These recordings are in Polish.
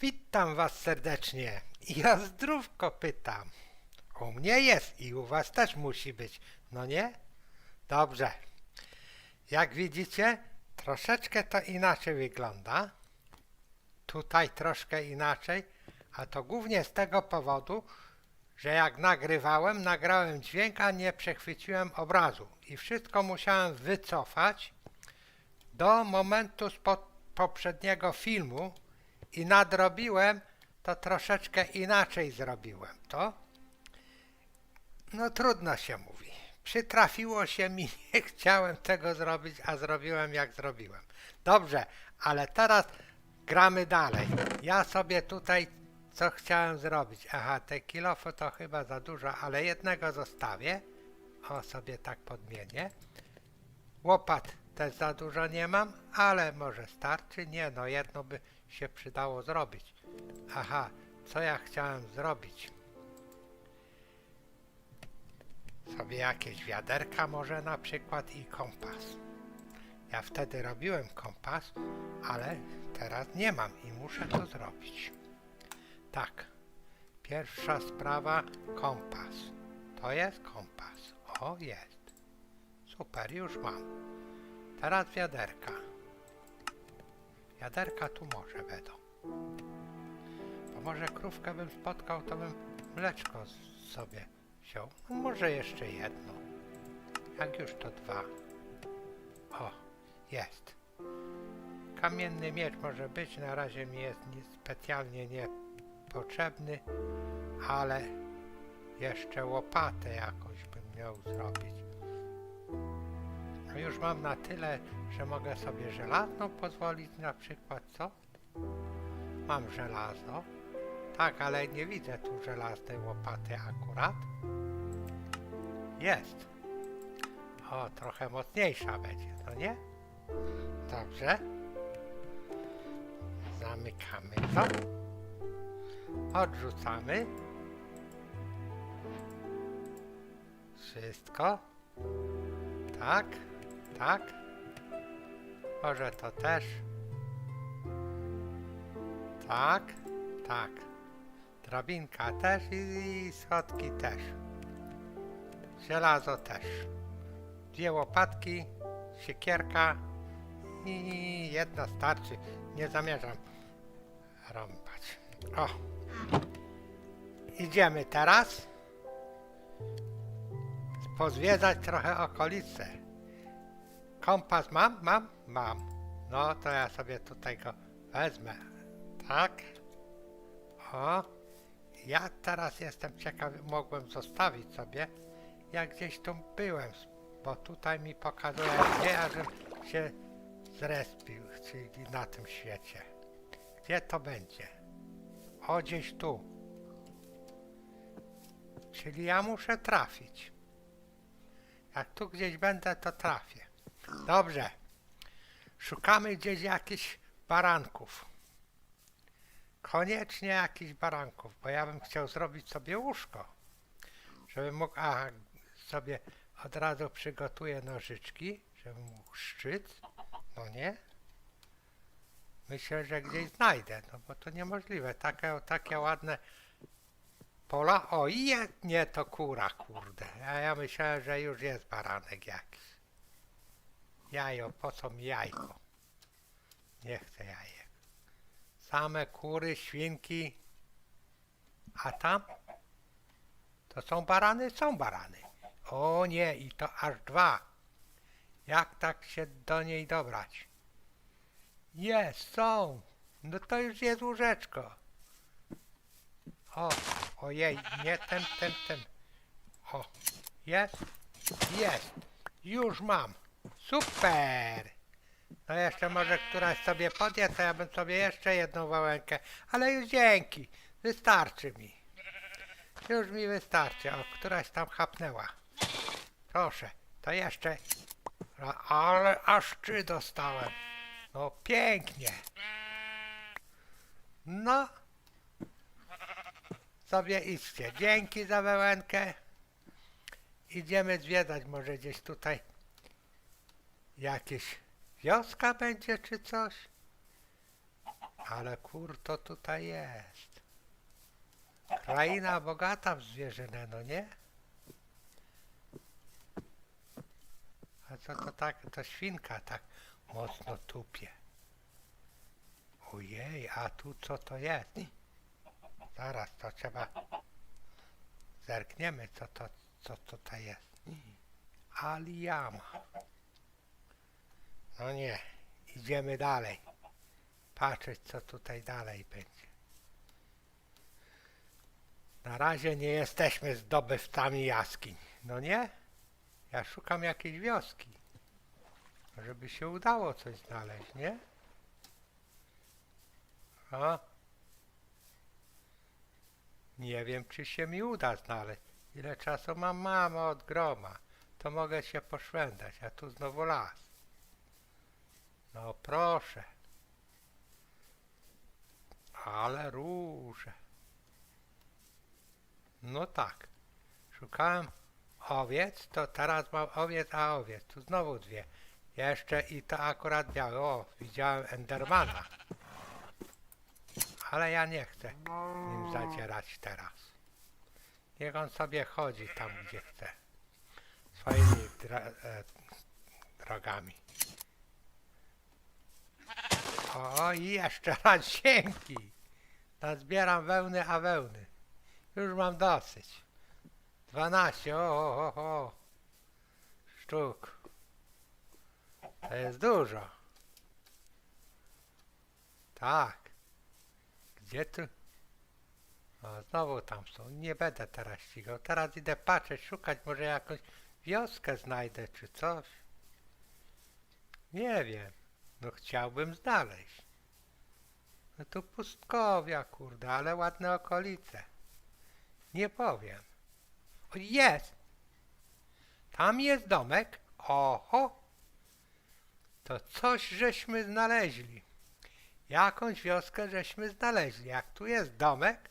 Witam was serdecznie. Ja zdrówko pytam. U mnie jest i u was też musi być, no nie? Dobrze. Jak widzicie, troszeczkę to inaczej wygląda. Tutaj troszkę inaczej, a to głównie z tego powodu, że jak nagrywałem, nagrałem dźwięk, a nie przechwyciłem obrazu. I wszystko musiałem wycofać do momentu spod poprzedniego filmu i nadrobiłem, to troszeczkę inaczej zrobiłem to. No trudno się mówi. Przytrafiło się mi, nie chciałem tego zrobić, a zrobiłem jak zrobiłem. Dobrze, ale teraz gramy dalej. Ja sobie tutaj co chciałem zrobić. Aha, te kilofy to chyba za dużo, ale jednego zostawię. O, sobie tak podmienię. Łopat też za dużo nie mam, ale może starczy. Nie, no jedno by się przydało zrobić. Aha, co ja chciałem zrobić? Sobie jakieś wiaderka może na przykład i kompas. Ja wtedy robiłem kompas, ale teraz nie mam i muszę to zrobić. Tak, pierwsza sprawa kompas. To jest kompas. O, jest. Super, już mam. Teraz wiaderka. Wiaderka tu może będą. Bo może krówkę bym spotkał, to bym mleczko sobie wziął. No może jeszcze jedno. Jak już to dwa. O, jest. Kamienny miecz może być, na razie mi jest nie, specjalnie niepotrzebny, ale jeszcze łopatę jakąś bym miał zrobić. No już mam na tyle, że mogę sobie żelazną pozwolić na przykład, co? Mam żelazo. Tak, ale nie widzę tu żelaznej łopaty akurat. Jest. O, trochę mocniejsza będzie, no nie? Dobrze. Zamykamy to. Odrzucamy. Wszystko. Tak, tak. Może to też. Tak, tak. Drabinka też i schodki też. Żelazo też. Dwie łopatki, siekierka i jedna starczy. Nie zamierzam rąbać. O. Idziemy teraz pozwiedzać trochę okolice. Kompas mam? Mam? Mam. No to ja sobie tutaj go wezmę. Tak. O. Ja teraz jestem ciekawy, mogłem zostawić sobie, jak gdzieś tu byłem, bo tutaj mi pokazuje, gdzie ja żem się zrespił, czyli na tym świecie. Gdzie to będzie? O, gdzieś tu. Czyli ja muszę trafić. Jak tu gdzieś będę, to trafię. Dobrze. Szukamy gdzieś jakichś baranków. Koniecznie jakichś baranków, bo ja bym chciał zrobić sobie łóżko. Żebym mógł, a sobie od razu przygotuję nożyczki, żebym mógł szczyt. No nie? Myślę, że gdzieś znajdę, no bo to niemożliwe. Takie, takie ładne pola. O, i nie, to kura, kurde. A ja myślałem, że już jest baranek jakiś. Jajo, po co mi jajko? Nie chcę jajek. Same kury, świnki. A tam? To są barany? Są barany. O nie, i to aż dwa. Jak tak się do niej dobrać? Jest, są. No to już jest łóżeczko. O, ojej, nie ten, ten, ten. O, jest, jest. Już mam. Super. No jeszcze może któraś sobie podje, to ja bym sobie jeszcze jedną wałękę. Ale już dzięki. Wystarczy mi. Już mi wystarczy. O, któraś tam chapnęła. Proszę, to jeszcze. A- Ale aż trzy dostałem. No pięknie. No. Sobie idźcie. Dzięki za wełenkę. Idziemy zwiedzać może gdzieś tutaj jakieś wioska będzie czy coś. Ale kur to tutaj jest. Kraina bogata w zwierzynę, no nie? A co to tak, to świnka tak mocno tupie. Ojej, a tu co to jest? Zaraz, to trzeba... Zerkniemy, co to, co tutaj jest. Aliyama. No nie, idziemy dalej. Patrzeć, co tutaj dalej będzie. Na razie nie jesteśmy zdobywcami jaskiń. No nie? Ja szukam jakiejś wioski. Żeby się udało coś znaleźć, nie? A? Nie wiem, czy się mi uda znaleźć. Ile czasu mam? Mam od groma. To mogę się poszwędzać, a tu znowu las. No proszę. Ale róże. No tak. Szukałem owiec, to teraz mam owiec, a owiec. Tu znowu dwie. Jeszcze i to akurat białe. O, widziałem Endermana. Ale ja nie chcę nim zadzierać teraz. Niech on sobie chodzi tam, gdzie chce. Swoimi dra e, drogami. O, i jeszcze raz dzięki. Nazbieram wełny, a wełny. Już mam dosyć. 12, o, o, o, o. Sztuk. To jest dużo. Tak. Gdzie tu? O, znowu tam są. Nie będę teraz ścigał. Teraz idę patrzeć, szukać, może jakąś wioskę znajdę, czy coś. Nie wiem. No chciałbym znaleźć. No tu pustkowia, kurde, ale ładne okolice. Nie powiem. O, jest! Tam jest domek. Oho! To coś żeśmy znaleźli. Jakąś wioskę żeśmy znaleźli. Jak tu jest domek,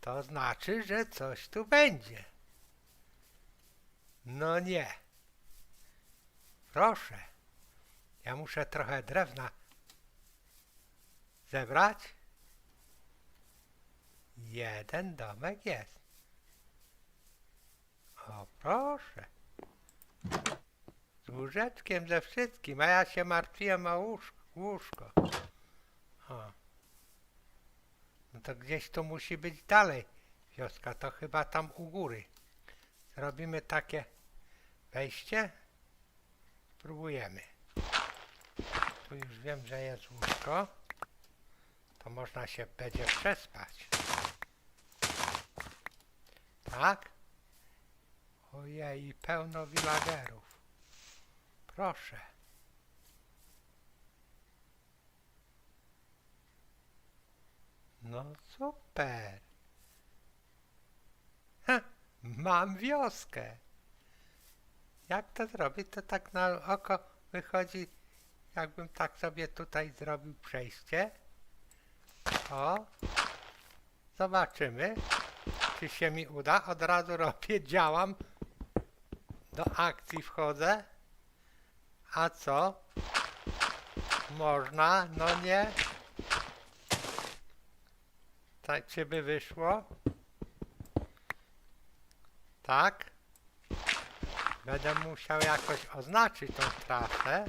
to znaczy, że coś tu będzie. No nie. Proszę. Ja muszę trochę drewna zebrać. Jeden domek jest. O, proszę. Z łóżeczkiem, ze wszystkim, a ja się martwiłem o łóżko. O. No to gdzieś tu musi być dalej wioska, to chyba tam u góry. Zrobimy takie wejście. Spróbujemy. Tu już wiem, że jest łóżko. To można się będzie przespać. Tak? Ojej, pełno villagerów. Proszę. No super. Ha, mam wioskę. Jak to zrobić? To tak na oko wychodzi, jakbym tak sobie tutaj zrobił przejście. O. Zobaczymy, czy się mi uda. Od razu robię, działam. Do akcji wchodzę. A co? Można? No nie. Tak, czy by wyszło? Tak. Będę musiał jakoś oznaczyć tą trasę.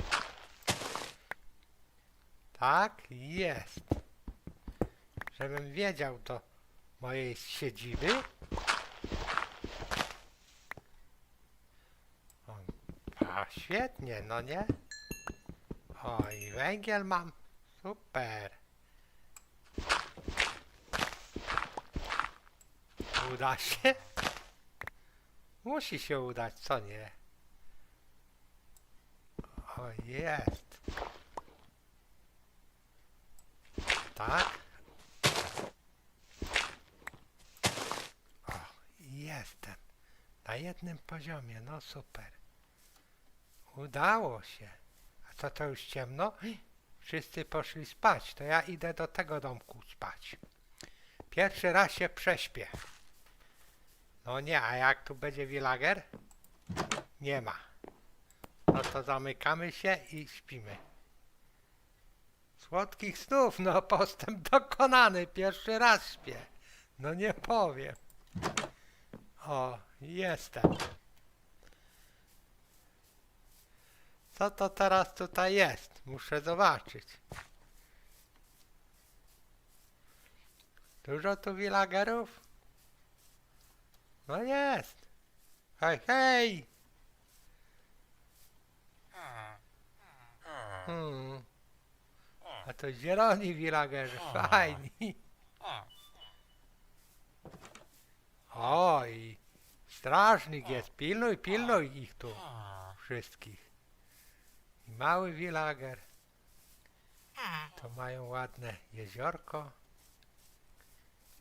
Tak, jest. Żebym wiedział do mojej siedziby. A świetnie, no nie? O, i węgiel mam. Super. Uda się? Musi się udać, co nie? O, jest. Tak. O, jestem. Na jednym poziomie, no super. Udało się. A co to już ciemno? Wszyscy poszli spać, to ja idę do tego domku spać. Pierwszy raz się prześpię. No nie, a jak tu będzie villager? Nie ma. No to zamykamy się i śpimy. Słodkich snów, no postęp dokonany, pierwszy raz śpię. No nie powiem. O, jestem. Co to teraz tutaj jest? Muszę zobaczyć. Dużo tu villagerów? No jest. Hej, hej! Hmm. A to zieloni villagerzy, fajni. Oj, strażnik jest, pilnuj, pilnuj ich tu wszystkich. I mały villager. To mają ładne jeziorko.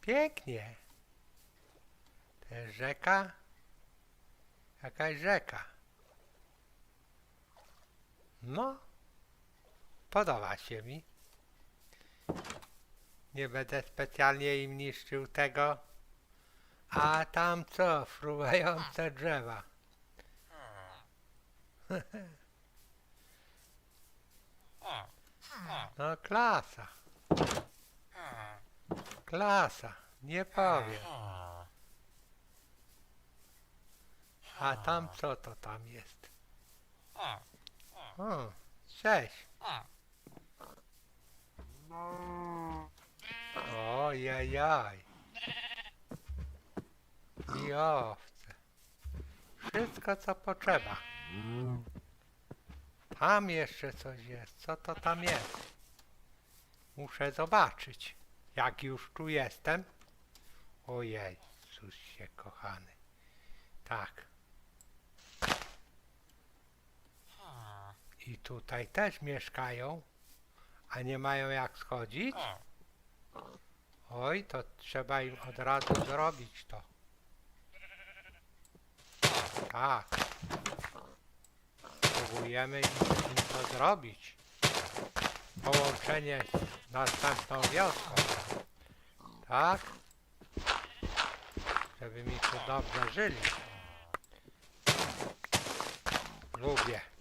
Pięknie. To jest rzeka. Jakaś rzeka. No, podoba się mi. Nie będę specjalnie im niszczył tego. A tam co? Fruwające drzewa. No klasa. Klasa. Nie powiem. A tam co to tam jest? O, cześć. Ojejaj. I owce. Wszystko co potrzeba. Tam jeszcze coś jest. Co to tam jest? Muszę zobaczyć. Jak już tu jestem. O Jezusie kochany. Tak. I tutaj też mieszkają, a nie mają jak schodzić? Oj, to trzeba im od razu zrobić to. Tak. Próbujemy im, im to zrobić. Połączenie z następną wioską. Tak? Żeby mi tu dobrze żyli. Lubię.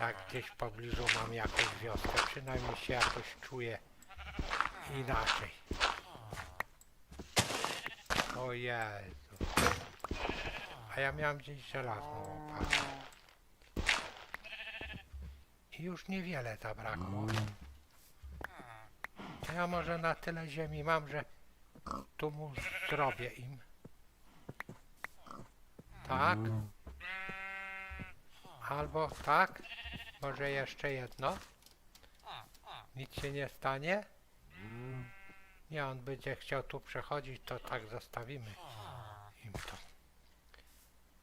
Jak gdzieś w pobliżu mam jakąś wioskę, przynajmniej się jakoś czuję inaczej. O Jezu. A ja miałem gdzieś żelazną łopatę. I już niewiele zabrakło. Ja może na tyle ziemi mam, że tu mu zrobię im. Tak. Albo tak. Może jeszcze jedno. Nic się nie stanie. Nie, on będzie chciał tu przechodzić, to tak zostawimy im to.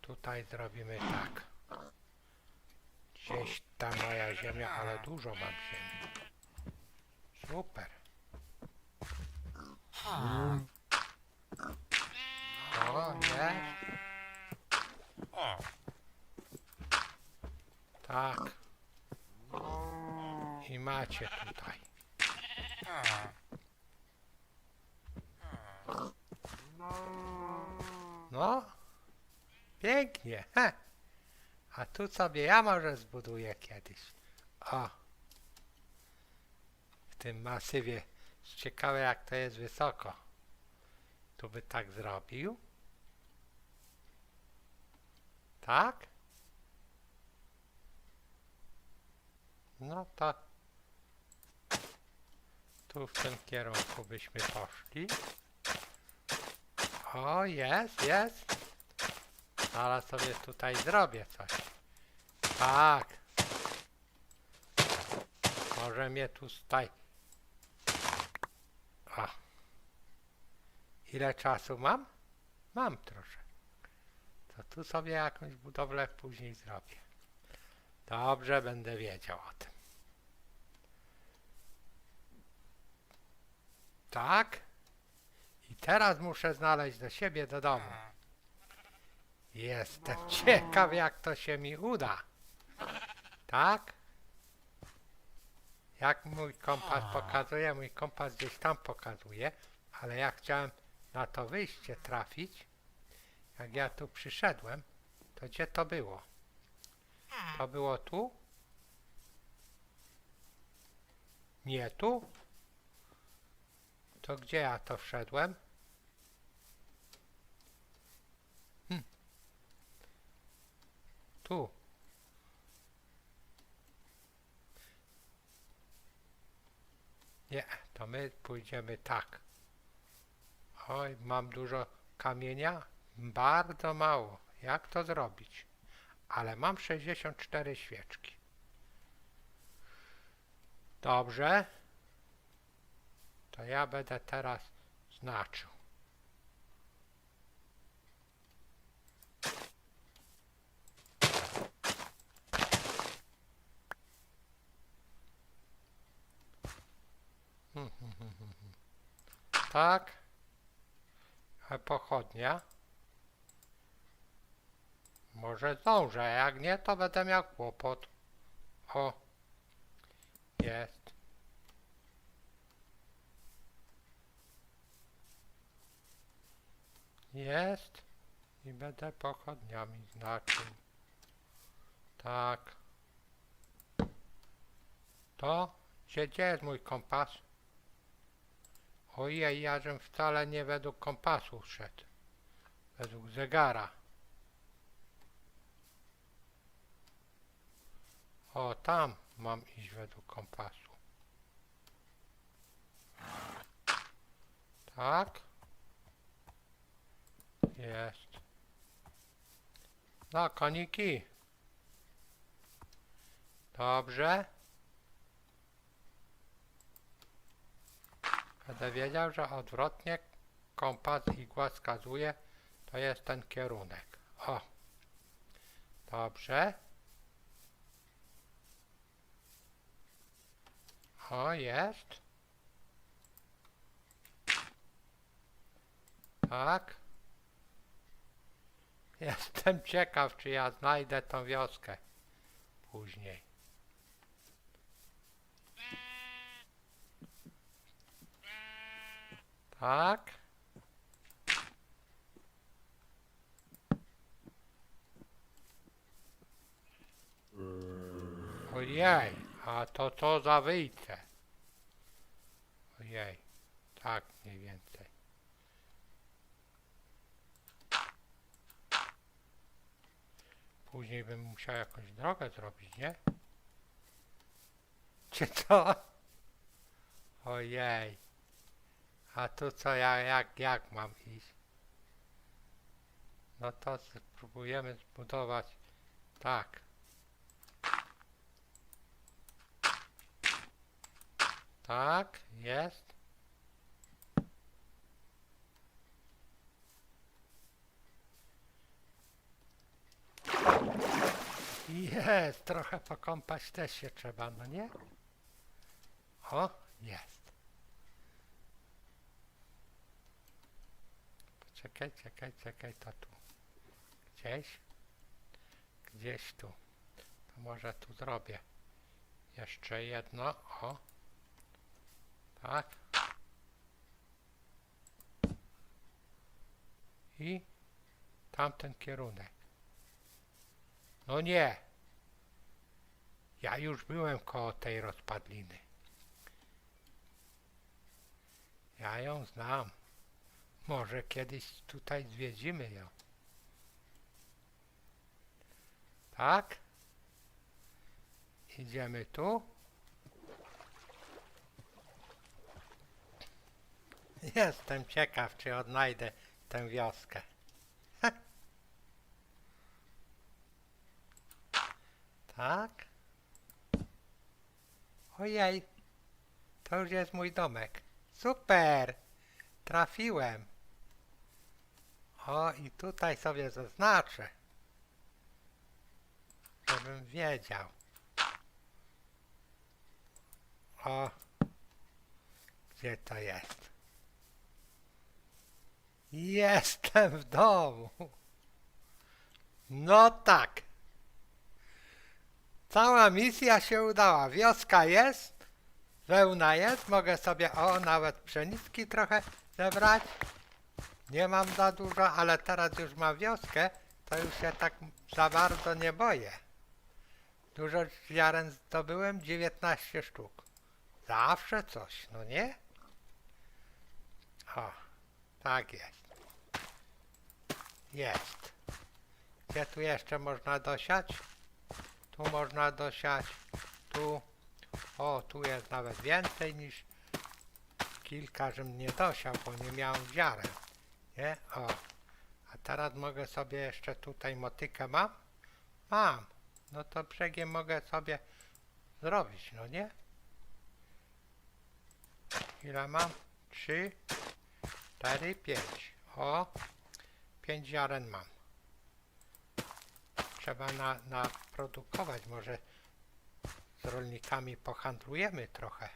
Tutaj zrobimy tak. Gdzieś ta moja ziemia, ale dużo mam ziemi. Super. O, nie. Tak. I macie tutaj. No. Pięknie. Heh. A tu sobie ja może zbuduję kiedyś. O. W tym masywie. Ciekawe jak to jest wysoko. Tu by tak zrobił. Tak? No to tu w tym kierunku byśmy poszli. O, jest, jest. Zaraz sobie tutaj zrobię coś. Tak. Może mnie tu staj. A. Ile czasu mam? Mam troszkę. To tu sobie jakąś budowlę później zrobię. Dobrze, będę wiedział o tym. Tak. I teraz muszę znaleźć do siebie do domu. Jestem ciekaw, jak to się mi uda. Tak? Jak mój kompas pokazuje, mój kompas gdzieś tam pokazuje, ale ja chciałem na to wyjście trafić. Jak ja tu przyszedłem, to gdzie to było? To było tu? Nie tu? To gdzie ja to wszedłem? Hm. Tu. Nie, to my pójdziemy tak. Oj, mam dużo kamienia? Bardzo mało. Jak to zrobić? Ale mam 64 świeczki. Dobrze. To ja będę teraz znaczył. Tak. Pochodnia. Może zdążę, jak nie, to będę miał kłopot. O, jest. Jest. I będę pochodniami znaczył. Tak. To? Gdzie, gdzie jest mój kompas? Ojej, ja żem wcale nie według kompasu szedł. Według zegara. O, tam mam iść według kompasu. Tak. Jest. No, koniki. Dobrze. Będę wiedział, że odwrotnie kompas igła wskazuje, to jest ten kierunek. O. Dobrze. O, jest. Tak. Jestem ciekaw, czy ja znajdę tą wioskę później. Tak. Ojej, a to co za wyjście? Ojej, tak mniej więcej. Później bym musiał jakąś drogę zrobić, nie? Czy co? Ojej. A tu co ja, jak, jak mam iść? No to spróbujemy zbudować tak. Tak, jest. Trochę pokąpać też się trzeba, no nie? O, jest. Czekaj, czekaj, czekaj, to tu. Gdzieś? Gdzieś tu. To może tu zrobię. Jeszcze jedno, o. Tak. I tamten kierunek. No nie. Ja już byłem koło tej rozpadliny. Ja ją znam. Może kiedyś tutaj zwiedzimy ją. Tak? Idziemy tu. Jestem ciekaw, czy odnajdę tę wioskę. tak? Ojej, to już jest mój domek. Super! Trafiłem. O, i tutaj sobie zaznaczę, żebym wiedział. O, gdzie to jest? Jestem w domu. No tak. Cała misja się udała. Wioska jest, wełna jest, mogę sobie, o, nawet pszeniczki trochę zebrać. Nie mam za dużo, ale teraz już mam wioskę, to już się tak za bardzo nie boję. Dużo ziaren zdobyłem, 19 sztuk. Zawsze coś, no nie? O, tak jest. Jest. Gdzie tu jeszcze można dosiać? Tu można dosiać. Tu. O, tu jest nawet więcej niż kilka, żebym nie dosiał, bo nie miałem ziaren. Nie? O. A teraz mogę sobie jeszcze tutaj motykę mam? Mam. No to brzegiem mogę sobie zrobić, no nie? Ile mam? Trzy, cztery, pięć. O, pięć ziaren mam. Trzeba na, naprodukować, może z rolnikami pohandlujemy trochę.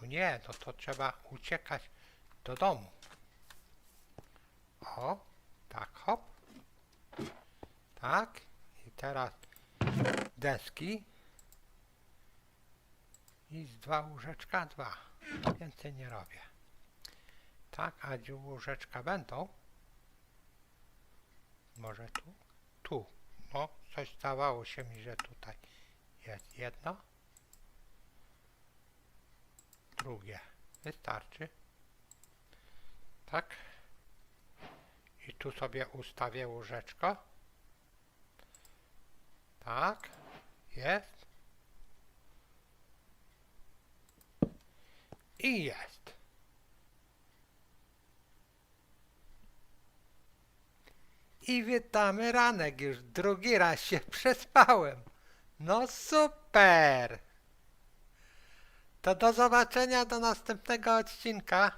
No nie, no to trzeba uciekać do domu. O, tak, hop. Tak. I teraz deski. I z dwa łóżeczka, dwa. Więcej nie robię. Tak, a gdzie łóżeczka będą? Może tu? Tu. Coś zdawało się mi, że tutaj jest jedno. Drugie. Wystarczy. Tak. I tu sobie ustawię łóżeczko. Tak. Jest. I jest. I witamy ranek już. Drugi raz się przespałem. No super. To do zobaczenia do następnego odcinka.